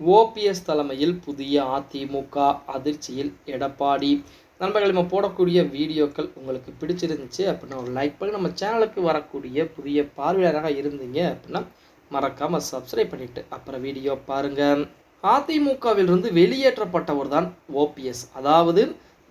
OPS தலைமையில் புதிய அதிமுக அதிர்ச்சியில் எடப்பாடி. நண்பர்கள் நம்ம போடக்கூடிய வீடியோக்கள் உங்களுக்கு பிடிச்சிருந்துச்சு அப்படின்னா ஒரு லைக் பண்ணி நம்ம சேனலுக்கு வரக்கூடிய புதிய பார்வையாளராக இருந்தீங்க அப்படின்னா மறக்காமல் சப்ஸ்கிரைப் பண்ணிவிட்டு அப்புறம் வீடியோ பாருங்கள் அதிமுகவிலிருந்து வெளியேற்றப்பட்டவர் தான் ஓபிஎஸ். அதாவது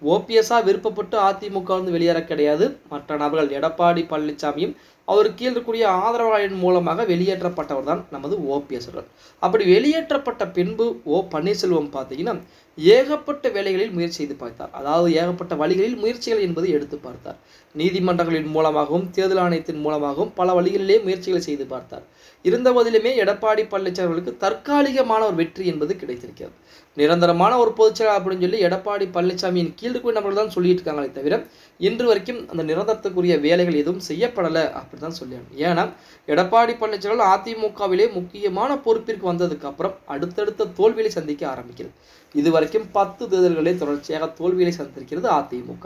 ஓபிஎஸ்ஸாக விருப்பப்பட்டு அதிமுக வந்து வெளியேற கிடையாது. மற்ற நபர்கள் எடப்பாடி பழனிசாமியும் அவர் கீழ் இருக்கக்கூடிய ஆதரவாளரின் மூலமாக வெளியேற்றப்பட்டவர் தான் நமது ஓபிஎஸ் அவர்கள் அப்படி வெளியேற்றப்பட்ட பின்பு ஓ பன்னீர்செல்வம் பார்த்தீங்கன்னா ஏகப்பட்ட வேலைகளில் முயற்சி செய்து பார்த்தார். அதாவது ஏகப்பட்ட வழிகளில் முயற்சிகள் என்பதை எடுத்து பார்த்தார். நீதிமன்றங்களின் மூலமாகவும் தேர்தல் ஆணையத்தின் மூலமாகவும் பல வழிகளிலே முயற்சிகளை செய்து பார்த்தார். இருந்த போதிலுமே எடப்பாடி பழனிசாமி அவர்களுக்கு தற்காலிகமான ஒரு வெற்றி என்பது கிடைத்திருக்கிறது. நிரந்தரமான ஒரு பொதுச்செயலாளர் அப்படின்னு சொல்லி எடப்பாடி பழனிசாமியின் கீழ் இருக்கிற நபர்கள் தான் சொல்லிட்டு இருக்காங்களே தவிர இன்று வரைக்கும் அந்த நிரந்தரத்துக்குரிய வேலைகள் எதுவும் செய்யப்படலை அப்படின்னு தான் சொல்லியாங்க ஏன்னா எடப்பாடி பழனிசாமி அதிமுகவிலே முக்கியமான பொறுப்பிற்கு வந்ததுக்கு அப்புறம் அடுத்தடுத்த தோல்வியை சந்திக்க ஆரம்பிக்கிறது. இதுவரைக்கும் பத்து தேர்தல்களே தொடர்ச்சியாக தோல்வியை சந்திருக்கிறது அதிமுக.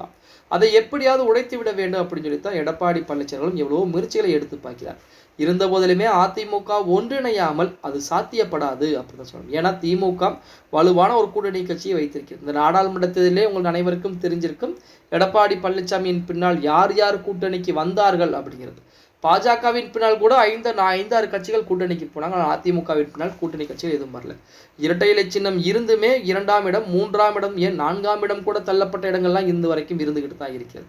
அதை எப்படியாவது உடைத்து விட வேண்டும் அப்படின்னு சொல்லி தான் எடப்பாடி பழனிசாமிகளும் எவ்வளவோ முயற்சிகளை எடுத்து பார்க்கிறார். இருந்த போதிலுமே அதிமுக ஒன்றிணையாமல் அது சாத்தியப்படாது அப்படின்னு சொல்லணும். ஏன்னா திமுக வலுவான ஒரு கூட்டணி கட்சியை வைத்திருக்கிறது. இந்த நாடாளுமன்ற தேர்தலே உங்கள் அனைவருக்கும் தெரிஞ்சிருக்கும் எடப்பாடி பழனிசாமியின் பின்னால் யார் யார் கூட்டணிக்கு வந்தார்கள் அப்படிங்கிறது. பாஜகவின் பின்னால் கூட ஐந்து ஐந்தாறு கட்சிகள் கூட்டணிக்கு போனாங்க. ஆனால் அதிமுகவின் பின்னால் கூட்டணி கட்சிகள் எதுவும் வரல. இரட்டை இலை சின்னம் இருந்துமே இரண்டாம் இடம் மூன்றாம் இடம் ஏன் நான்காம் இடம் கூட தள்ளப்பட்ட இடங்கள்லாம் இந்த வரைக்கும் இருந்துகிட்டு தான் இருக்கிறது.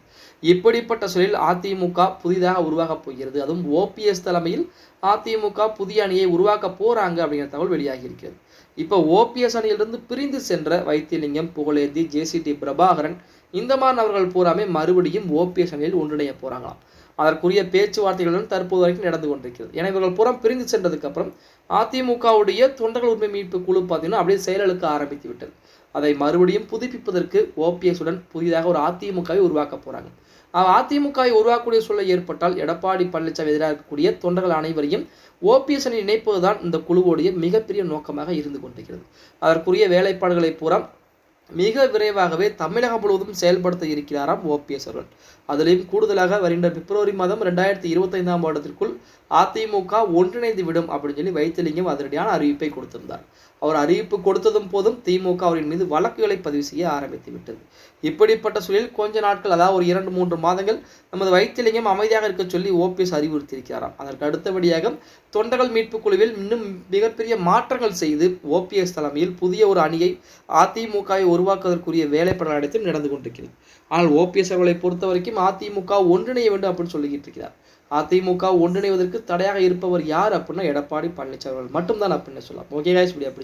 இப்படிப்பட்ட சூழலில் அதிமுக புதிதாக உருவாகப் போகிறது. அதுவும் ஓபிஎஸ் தலைமையில் அதிமுக புதிய அணியை உருவாக்க போகிறாங்க அப்படிங்கிற தகவல் வெளியாகி இருக்கிறது. இப்போ ஓபிஎஸ் அணியிலிருந்து பிரிந்து சென்ற வைத்தியலிங்கம் புகழேந்தி ஜேசிடி பிரபாகரன் இந்த மாதிரி அவர்கள் பூராமே மறுபடியும் ஓபிஎஸ் அணியில் ஒன்றிணைய போகிறாங்களாம் அதற்குரிய பேச்சுவார்த்தைகளுடன் தற்போது வரைக்கும் நடந்து கொண்டிருக்கிறது. என இவர்கள் புறம் பிரிந்து சென்றதுக்கு அப்புறம் அதிமுகவுடைய தொண்டர்கள் உரிமை மீட்பு குழு பார்த்தீங்கன்னா அப்படியே செயலுக்கு ஆரம்பித்து விட்டது. அதை மறுபடியும் புதுப்பிப்பதற்கு ஓபிஎஸ் உடன் புதிதாக ஒரு அதிமுகவை உருவாக்க போறாங்க. அதிமுகவை உருவாக்கக்கூடிய சூழல் ஏற்பட்டால் எடப்பாடி பழனிசாமி எதிராக இருக்கக்கூடிய தொண்டர்கள் அனைவரையும் ஓபிஎஸ் இணைப்பதுதான் இந்த குழுவுடைய மிகப்பெரிய நோக்கமாக இருந்து கொண்டிருக்கிறது. அதற்குரிய வேலைப்பாடுகளை பூரா மிக விரைவாகவே தமிழகம் முழுவதும் செயல்படுத்த இருக்கிறாராம் ஓபிஎஸ் அவர்கள் அதிலையும் கூடுதலாக வருகின்ற பிப்ரவரி மாதம் ரெண்டாயிரத்தி இருபத்தைந்தாம் வருடத்திற்குள் அதிமுக ஒன்றிணைந்து விடும் அப்படின்னு சொல்லி வைத்திலிங்கம் அதிரடியான அறிவிப்பை கொடுத்திருந்தார். அவர் அறிவிப்பு கொடுத்ததும் போதும் திமுக அவரின் மீது வழக்குகளை பதிவு செய்ய ஆரம்பித்து விட்டது. இப்படிப்பட்ட சூழலில் கொஞ்ச நாட்கள் அதாவது ஒரு இரண்டு மூன்று மாதங்கள் நமது வைத்திலிங்கம் அமைதியாக இருக்க சொல்லி ஓபிஎஸ் அறிவுறுத்தியிருக்கிறாராம். அதற்கு அடுத்தபடியாக தொண்டர்கள் மீட்பு குழுவில் இன்னும் மிகப்பெரிய மாற்றங்கள் செய்து ஓபிஎஸ் தலைமையில் புதிய ஒரு அணியை அதிமுகவை உருவாக்குவதற்குரிய வேலைப்பட நடத்தும் நடந்து கொண்டிருக்கிறது ஆனால் ஓபிஎஸ் அவர்களை பொறுத்த வரைக்கும் அதிமுக ஒன்றிணைய வேண்டும் அப்படின்னு சொல்லிக்கிட்டு இருக்கிறார். அதிமுக ஒன்றிணைவதற்கு தடையாக இருப்பவர் யார் அப்படின்னா எடப்பாடி பழனிசாமி மட்டும்தான் அப்படின்னு சொல்லலாம். Okay guys video